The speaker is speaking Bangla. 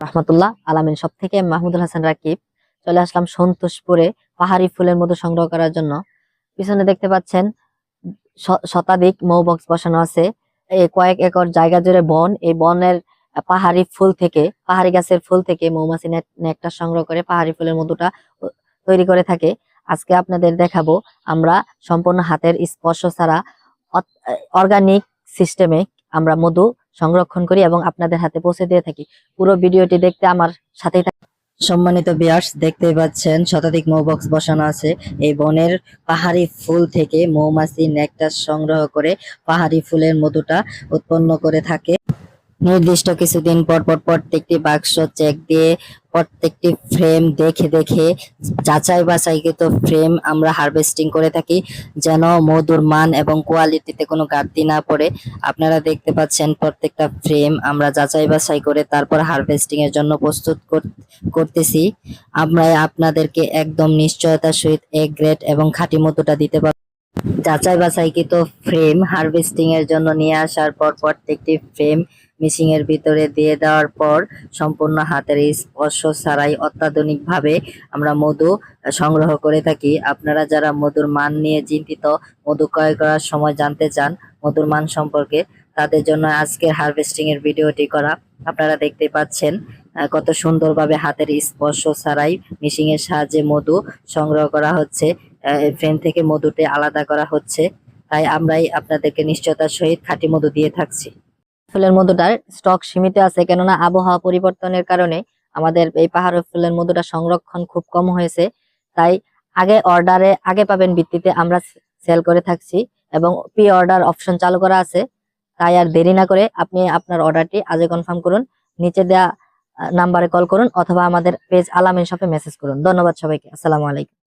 রহমতুল্লাহ আলামিন সব থেকে মাহমুদুল হাসান রাকিব। চলে আসলাম সন্তোষপুরে পাহাড়ি ফুলের মতো সংগ্রহ করার জন্য। পিছনে দেখতে পাচ্ছেন শতাধিক মৌ বক্স বসানো আছে। কয়েক একর জায়গা জুড়ে বন। এই বনের পাহাড়ি ফুল থেকে, পাহাড়ি গাছের ফুল থেকে মৌমাছি নেকটা সংগ্রহ করে পাহাড়ি ফুলের মধুটা তৈরি করে থাকে। আজকে আপনাদের দেখাবো আমরা সম্পূর্ণ হাতের স্পর্শ ছাড়া অর্গানিক সিস্টেমে আমরা মধু সংরক্ষণ করি এবং আপনাদের হাতে পৌঁছে দিয়ে থাকি। পুরো ভিডিওটি দেখতে আমার সাথেই থাকি সম্মানিত বিয়ার্স দেখতে পাচ্ছেন শতাধিক মৌ বক্স বসানো আছে। এই বনের পাহাড়ি ফুল থেকে মৌমাছি নেকটাস সংগ্রহ করে পাহাড়ি ফুলের মধুটা উৎপন্ন করে থাকে। নির্দিষ্ট কিছুদিন পর পর প্রত্যেকটি বাক্স চেক দিয়ে প্রত্যেকটি ফ্রেম দেখে দেখে যাচাই বাছাইকৃত ফ্রেম আমরা হারভেস্টিং করে থাকি, যেন মধুর মান এবং কোয়ালিটিতে কোনো ঘাটতি না পড়ে। আপনারা দেখতে পাচ্ছেন প্রত্যেকটা ফ্রেম আমরা যাচাই বাছাই করে তারপর হারভেস্টিং এর জন্য প্রস্তুত কর- করতেছি। আমরা আপনাদেরকে একদম নিশ্চয়তার সহিত এ গ্রেড এবং খাঁটি মধুটা দিতে পারব। যাচাই বাছাইকৃত ফ্রেম হারভেস্টিং এর জন্য নিয়ে আসার পর প্রত্যেকটি ফ্রেম মিশিং এর ভিতরে দিয়ে দেওয়ার পর সম্পূর্ণ হাতের স্পর্শ ছাড়াই অত্যাধুনিক ভাবে আমরা মধু সংগ্রহ করে থাকি। আপনারা যারা মধুর মান নিয়ে চিন্তিত, মধু ক্রয় করার সময় জানতে চান মধুর মান সম্পর্কে, তাদের জন্য আজকের হারভেস্টিং এর ভিডিওটি করা। আপনারা দেখতে পাচ্ছেন কত সুন্দরভাবে হাতের স্পর্শ ছাড়াই মিশিং এর সাহায্যে মধু সংগ্রহ করা হচ্ছে। ফ্রেম থেকে মধুটি আলাদা করা হচ্ছে। তাই আমরাই আপনাদেরকে নিশ্চয়তার সহিত খাঁটি মধু দিয়ে থাকছি। ফুলের মধুটার স্টক সীমিত আছে, কেননা আবহাওয়া পরিবর্তনের কারণে আমাদের এই পাহাড়ের ফুলের মধুটা সংরক্ষণ খুব কম হয়েছে। তাই আগে অর্ডারে আগে পাবেন ভিত্তিতে আমরা সেল করে থাকছি এবং প্রি অর্ডার অপশন চালু করা আছে। তাই আর দেরি না করে আপনি আপনার অর্ডারটি আজই কনফার্ম করুন, নিচে দেয়া নাম্বারে কল করুন অথবা আমাদের পেজ আলামিন শপে মেসেজ করুন। ধন্যবাদ সবাইকে, আসসালামু আলাইকুম।